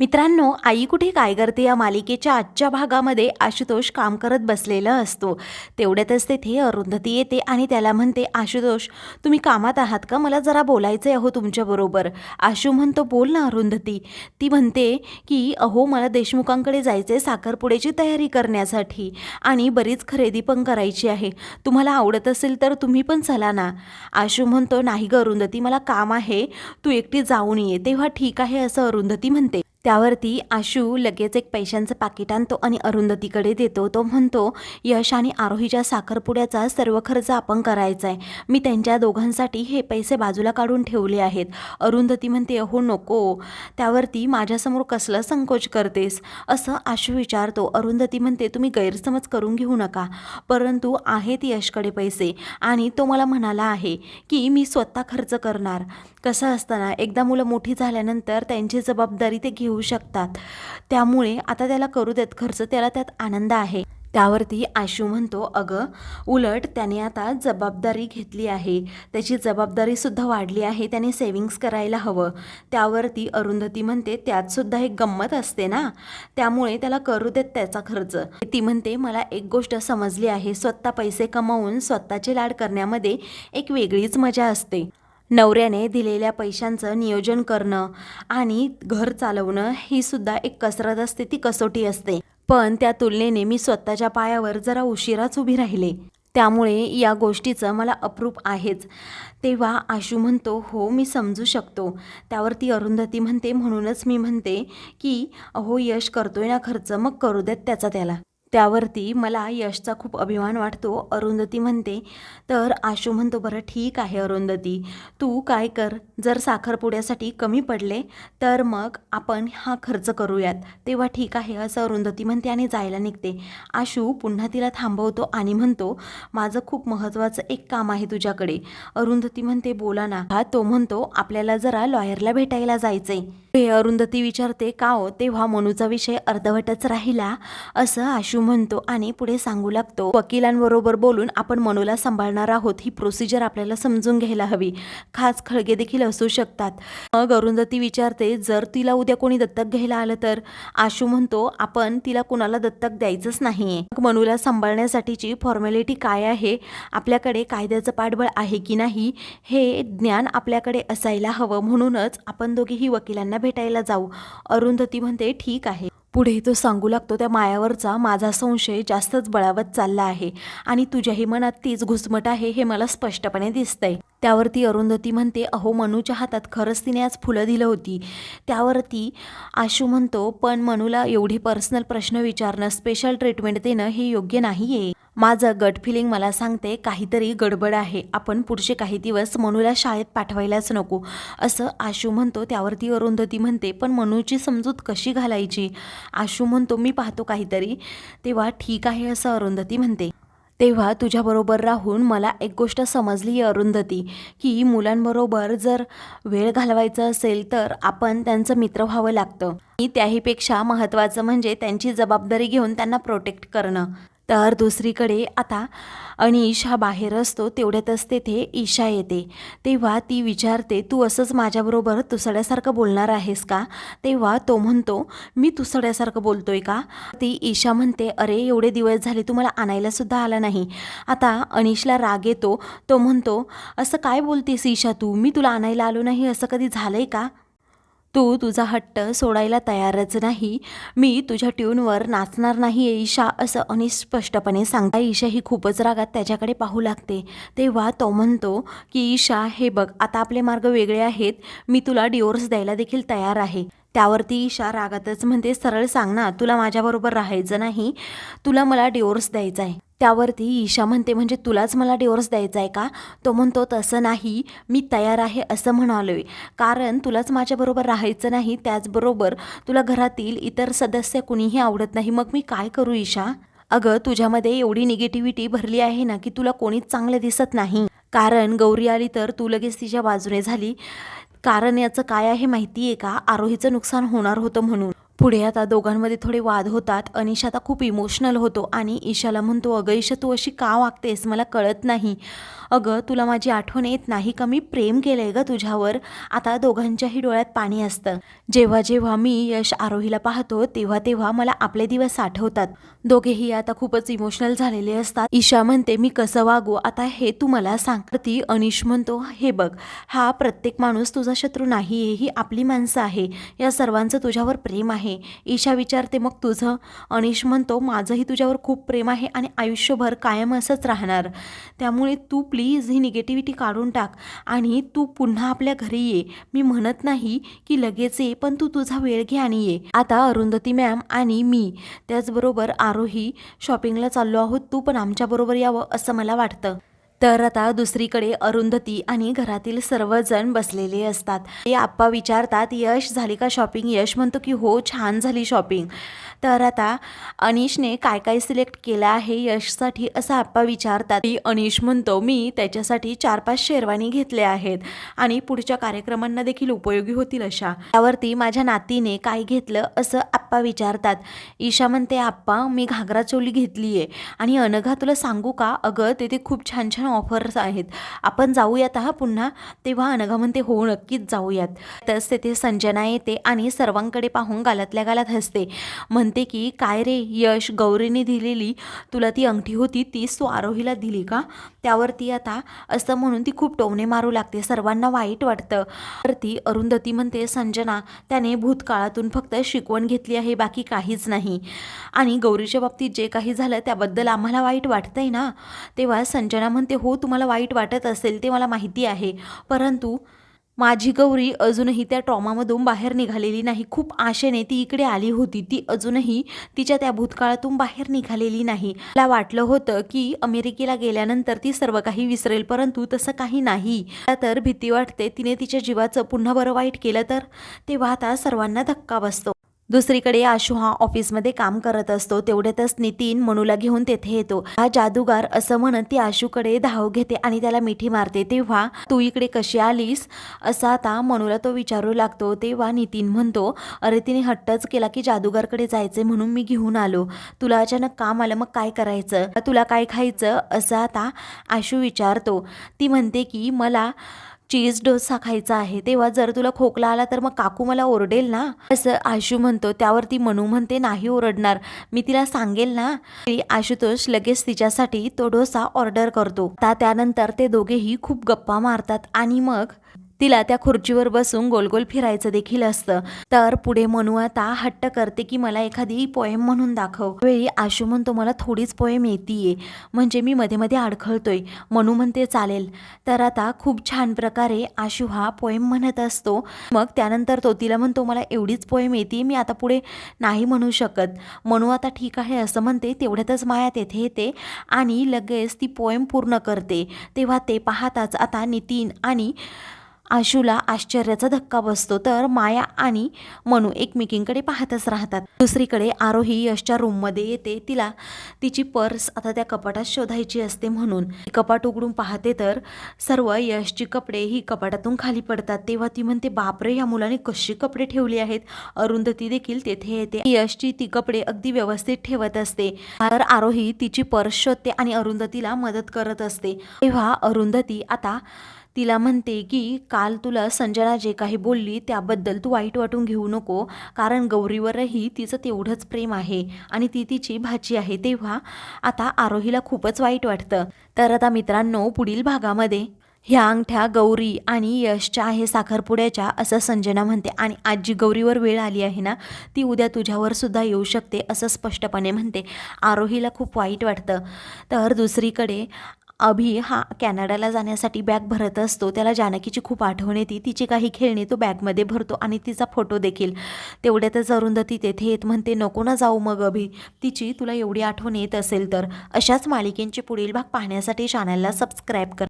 मित्रांनो आई कुठे काय करते या मालिकेच्या आजच्या भागामध्ये आशुतोष काम करत बसलेला असतो. तेवढ्यातच तेथे अरुंधती येते आणि त्याला म्हणते आशुतोष तुम्ही कामात आहात का? मला जरा बोलायचं आहे अहो तुमच्याबरोबर आशू म्हणतो बोल ना अरुंधती. ती म्हणते की अहो मला देशमुखांकडे जायचं आहे साखरपुड्याची तयारी करण्यासाठी आणि बरीच खरेदी पण करायची आहे. तुम्हाला आवडत असेल तर तुम्ही पण चला ना. आशू म्हणतो नाही ग अरुंधती मला काम आहे. तू एकटी जाऊन ये. तेव्हा ठीक आहे असं अरुंधती म्हणते. त्यावरती आशू लगेच एक पैशांचं पाकिट आणतो आणि अरुंधतीकडे देतो. तो म्हणतो यश आणि आरोहीच्या साखरपुड्याचा सर्व खर्च आपण करायचा आहे मी त्यांच्या दोघांसाठी हे पैसे बाजूला काढून ठेवले आहेत. अरुंधती म्हणते अहो नको. त्यावरती माझ्यासमोर कसलं संकोच करतेस? असं आशू विचारतो. अरुंधती म्हणते तुम्ही गैरसमज करून घेऊ नका. परंतु आहेत यशकडे पैसे आणि तो मला म्हणाला आहे की मी स्वतः खर्च करणार. कसं असताना एकदा मुलं मोठी झाल्यानंतर त्यांची जबाबदारी ते घेऊ शकतात. त्यामुळे आता त्याला करू देत खर्च त्याला त्यात आनंद आहे. त्यावरती आशू म्हणतो अगं उलट त्याने आता जबाबदारी घेतली आहे. त्याची जबाबदारीसुद्धा वाढली आहे. त्याने सेविंग्स करायला हवं. त्यावरती अरुंधती म्हणते त्यातसुद्धा एक गंमत असते ना? त्यामुळे त्याला करू देत त्याचा खर्च. ती म्हणते मला एक गोष्ट समजली आहे. स्वतः पैसे कमावून स्वतःचे लाड करण्यामध्ये एक वेगळीच मजा असते. नवऱ्याने दिलेल्या पैशांचं नियोजन करणं आणि घर चालवणं ही सुद्धा एक कसरत असते ती कसोटी असते. पण त्या तुलनेने मी स्वतःच्या पायावर जरा उशिराच उभी राहिले. त्यामुळे या गोष्टीचं मला अप्रूप आहेच. तेव्हा आशू म्हणतो हो मी समजू शकतो. त्यावर ती अरुंधती म्हणते म्हणूनच मी म्हणते की अहो यश करतोय ना खर्च मग करू देत त्याचा त्याला. त्यावरती मला यशचा खूप अभिमान वाटतो. अरुंधती म्हणते तर आशू म्हणतो बरं ठीक आहे अरुंधती. तू काय कर? जर साखरपुड्यासाठी कमी पडले तर मग आपण हा खर्च करूयात. तेव्हा ठीक आहे असं अरुंधती म्हणते आणि जायला निघते. आशू पुन्हा तिला थांबवतो आणि म्हणतो माझं खूप महत्त्वाचं एक काम आहे तुझ्याकडे. अरुंधती म्हणते बोला ना. हा तो म्हणतो आपल्याला जरा लॉयरला भेटायला जायचंय. हे अरुंधती विचारते का हो? तेव्हा मनूचा विषय अर्धवटच राहिला. असं आशू म्हणतो आणि पुढे सांगू लागतो. वकिलांबरोबर बोलून आपण मनूला सांभाळणार आहोत. ही प्रोसिजर आपल्याला समजून घ्यायला हवी. खास खळगे देखील असू शकतात. मग अरुंधती विचारते जर तिला उद्या कोणी दत्तक घ्यायला आलं तर? आशू म्हणतो आपण तिला कुणाला दत्तक द्यायचंच नाहीये. मग मनूला सांभाळण्यासाठीची फॉर्मॅलिटी काय आहे? आपल्याकडे कायद्याचं पाठबळ आहे की नाही? हे ज्ञान आपल्याकडे असायला हवं. म्हणूनच आपण दोघेही वकिलांना भेटायला जाऊ. अरुंधती म्हणते ठीक आहे. पुढे तो सांगू लागतो त्या मायावरचा माझा संशय जास्तच बळावत चालला आहे आणि तुझ्याही मनात तीच घुसमट आहे हे मला स्पष्टपणे दिसतंय. त्यावरती अरुंधती म्हणते अहो मनूच्या हातात खरंच तिने आज फुलं दिलं होती. त्यावरती आशू म्हणतो पण मनूला एवढे पर्सनल प्रश्न विचारणं स्पेशल ट्रीटमेंट देणं हे योग्य नाही आहे माझं गट फिलिंग मला सांगते काहीतरी गडबड आहे. आपण पुढचे काही दिवस मनूला शाळेत पाठवायलाच नको. असं आशू म्हणतो त्यावरती अरुंधती म्हणते पण मनूची समजूत कशी घालायची? आशू म्हणतो मी पाहतो काहीतरी. तेव्हा ठीक आहे असं अरुंधती म्हणते. तेव्हा तुझ्याबरोबर राहून मला एक गोष्ट समजली आहे अरुंधती की मुलांबरोबर जर वेळ घालवायचा असेल तर आपण त्यांचं मित्र व्हावं लागतं. आणि त्याहीपेक्षा महत्त्वाचं म्हणजे त्यांची जबाबदारी घेऊन त्यांना प्रोटेक्ट करणं. तर दुसरीकडे आता अनिश हा बाहेर असतो तेवढ्यातच तेथे ईशा येते. तेव्हा ती विचारते तू असंच माझ्याबरोबर तुसड्यासारखं बोलणार आहेस का? तेव्हा तो म्हणतो मी तुसड्यासारखं बोलतोय का? ती ईशा म्हणते अरे एवढे दिवस झाले तू मला आणायलासुद्धा आला नाही. आता अनिशला राग येतो तो म्हणतो असं काय बोलतेस ईशा तू? मी तुला आणायला आलो नाही असं कधी झालंय का? तू तुझा हट्ट सोडायला तयारच नाही. मी तुझ्या ट्यूनवर नाचणार नाही ईशा असं अनिस्पष्टपणे सांगता. ईशा ही खूपच रागात त्याच्याकडे पाहू लागते. तेव्हा तो म्हणतो की ईशा हे बघ आता आपले मार्ग वेगळे आहेत. मी तुला डिवोर्स द्यायला देखील तयार आहे. त्यावरती ईशा रागातच म्हणते सरळ सांग ना तुला माझ्याबरोबर राहायचं नाही. तुला मला डिवोर्स द्यायचा आहे. त्यावरती ईशा म्हणते म्हणजे तुलाच मला डिवोर्स द्यायचा आहे का? तो म्हणतो तसं नाही मी तयार आहे असं म्हणालो आहे कारण तुलाच माझ्याबरोबर राहायचं नाही त्याचबरोबर तुला घरातील इतर सदस्य कुणीही आवडत नाही. मग मी काय करू ईशा? अगं तुझ्यामध्ये एवढी निगेटिव्हिटी भरली आहे ना की तुला कोणीच चांगलं दिसत नाही. कारण गौरी आली तर तू लगेच तिच्या बाजूने झाली. कारण याचं काय आहे माहिती आहे का? आरोहीचं नुकसान होणार होतं म्हणून. पुढे आता दोघांमध्ये थोडे वाद होतात. अनिश आता खूप इमोशनल होतो आणि ईशाला म्हणतो अगं ईशा तू अशी का वागतेस? मला कळत नाही. अगं तुला माझी आठवण येत नाही का? मी प्रेम केलं आहे ग तुझ्यावर. आता दोघांच्याही डोळ्यात पाणी असतं. जेव्हा जेव्हा मी यश आरोहीला पाहतो तेव्हा तेव्हा मला आपले दिवस आठवतात. दोघेही आता खूपच इमोशनल झालेले असतात. ईशा म्हणते मी कसं वागू? आता हे तू मला सांग. ती अनिश म्हणतो हे बघ हा प्रत्येक माणूस तुझा शत्रू नाही आहे ही आपली माणसं आहे. या सर्वांचं तुझ्यावर प्रेम आहे. ईशा विचारते मग तुझं? अनिश म्हणतो माझंही तुझ्यावर खूप प्रेम आहे आणि आयुष्यभर कायम असंच राहणार. त्यामुळे तू प्लीज ही निगेटिव्हिटी काढून टाक. आणि तू पुन्हा आपल्या घरी ये. मी म्हणत नाही की लगेच ये पण तू तुझा वेळ घे आणि ये. आता अरुंधती मॅम आणि मी त्याचबरोबर आरोही शॉपिंगला चाललो आहोत. तू पण आमच्याबरोबर यावं असं मला वाटतं. तर आता दुसरीकडे अरुंधती आणि घरातील सर्वजण बसलेले असतात. ते आप्पा विचारतात यश झाली का शॉपिंग यश म्हणतो की हो छान झाली शॉपिंग तर आता अनिशने काय काय सिलेक्ट केलं आहे यशसाठी असं आप्पा विचारतात. की अनिश म्हणतो मी त्याच्यासाठी चार पाच शेरवानी घेतले आहेत आणि पुढच्या कार्यक्रमांना देखील उपयोगी होतील अशा. त्यावरती माझ्या नातीने काय घेतलं असं आप्पा विचारतात. ईशा म्हणते आप्पा मी घागरा चोली घेतली आहे आणि अनघा तुला सांगू का? अगं तिथे खूप छान छान ऑफर्स आहेत. आपण जाऊयात हा पुन्हा? तेव्हा अनघा म्हणते हो नक्कीच जाऊयात. तस तेथे संजना येते आणि सर्वांकडे पाहून गालातल्या गालात हसते. म्हण म्हणते की काय रे यश गौरीने दिलेली तुला ती अंगठी होती तीच तू आरोहीला दिली का? त्यावरती आता असं म्हणून ती खूप टोमणे मारू लागते सर्वांना वाईट वाटतं. तर ती अरुंधती म्हणते संजना त्याने भूतकाळातून फक्त शिकवण घेतली आहे बाकी काहीच नाही. आणि गौरीच्या बाबतीत जे काही झालं त्याबद्दल आम्हाला वाईट वाटतंय ना? तेव्हा संजना म्हणते हो तुम्हाला वाईट वाटत असेल ते मला माहिती आहे. परंतु माझी गौरी अजूनही त्या ट्रॉमामधून बाहेर निघालेली नाही. खूप आशेने ती इकडे आली होती. ती अजूनही तिच्या त्या भूतकाळातून बाहेर निघालेली नाही. मला वाटलं होतं की अमेरिकेला गेल्यानंतर ती सर्व काही विसरेल परंतु तसं काही नाही. तर भीती वाटते तिने तिच्या जीवाचं पुन्हा बरं वाईट केलं तर? तेव्हा आता सर्वांना धक्का बसतो. दुसरीकडे आशू हा ऑफिसमध्ये काम करत असतो. तेवढ्यातच नितीन मनूला घेऊन तेथे येतो. हा जादूगार असं म्हणत ती आशूकडे धाव घेते आणि त्याला मिठी मारते. तेव्हा तू इकडे कशी आलीस? असा आता मनूला तो विचारू लागतो. तेव्हा नितीन म्हणतो अरे तिने हट्टच केला की जादूगारकडे जायचे म्हणून मी घेऊन आलो. तुला अचानक काम आलं मग काय करायचं? तुला काय खायचं? असं आता आशू विचारतो. ती म्हणते की मला चीज डोसा खायचा आहे. तेव्हा जर तुला खोकला आला तर मग काकू मला ओरडेल ना. असं आशू म्हणतो त्यावरती मनू म्हणते नाही ओरडणार. मी तिला सांगेल ना. तरी आशुतोष लगेच तिच्यासाठी तो डोसा ऑर्डर करतो. आता त्यानंतर ते दोघेही खूप गप्पा मारतात आणि मग तिला त्या खुर्चीवर बसून गोल गोल फिरायचं देखील असतं. तर पुढे मनू आता हट्ट करते की मला एखादी पोएम म्हणून दाखव. वेळी आशू म्हणतो मला थोडीच पोएम येते म्हणजे मी मध्ये मध्ये अडखळतोय. मनू म्हणते चालेल. तर आता खूप छान प्रकारे आशू हा पोएम म्हणत असतो. मग त्यानंतर तो तिला म्हणतो मला एवढीच पोएम येते मी आता पुढे नाही म्हणू शकत. मनू आता ठीक आहे असं म्हणते. तेवढ्यातच माया तेथे येते आणि लगेच ती पोएम पूर्ण करते. तेव्हा ते पाहताच आता नितीन आणि आशूला आश्चर्याचा धक्का बसतो. तर माया आणि मनू एकमेकींकडे पाहतच राहतात. दुसरीकडे आरोही यशच्या रूममध्ये येते. तिला तिची पर्स आता त्या कपाटात शोधायची असते म्हणून. कपाट उघडून पाहते तर सर्व यशची कपडे ही कपाटातून खाली पडतात. तेव्हा ती म्हणते बापरे या मुलाने कशी कपडे ठेवली आहेत अरुंधती देखील तेथे येते. यशची ती कपडे अगदी व्यवस्थित ठेवत असते. तर आरोही तिची पर्स शोधते आणि अरुंधतीला मदत करत असते. तेव्हा अरुंधती आता तिला म्हणते की काल तुला संजना जे काही बोलली त्याबद्दल तू वाईट वाटून घेऊ नको कारण गौरीवरही तिचं तेवढंच प्रेम आहे आणि ती तिची भाची आहे तेव्हा आता आरोहीला खूपच वाईट वाटतं. तर आता मित्रांनो पुढील भागामध्ये ह्या अंगठ्या गौरी आणि यशच्या आहे साखरपुड्याच्या असं संजना म्हणते. आणि आजी गौरीवर वेळ आली आहे ना ती उद्या तुझ्यावर सुद्धा येऊ शकते असं स्पष्टपणे म्हणते. आरोहीला खूप वाईट वाटतं. तर दुसरीकडे अभि हा कॅनडाला जाण्यासाठी बॅग भरत असतो. त्याला जानकीची खूप आठवण येते. तिची काही खेळणी तो बॅगमध्ये भरतो आणि तिचा फोटो देखील. तेवढ्यातच अरुंधती तेथे येत म्हणते नको ना जाऊ मग अभि. तिची तुला एवढी आठवण येत असेल तर. अशाच मालिकेंचे पुढील भाग पाहण्यासाठी चॅनलला सबस्क्राईब कर.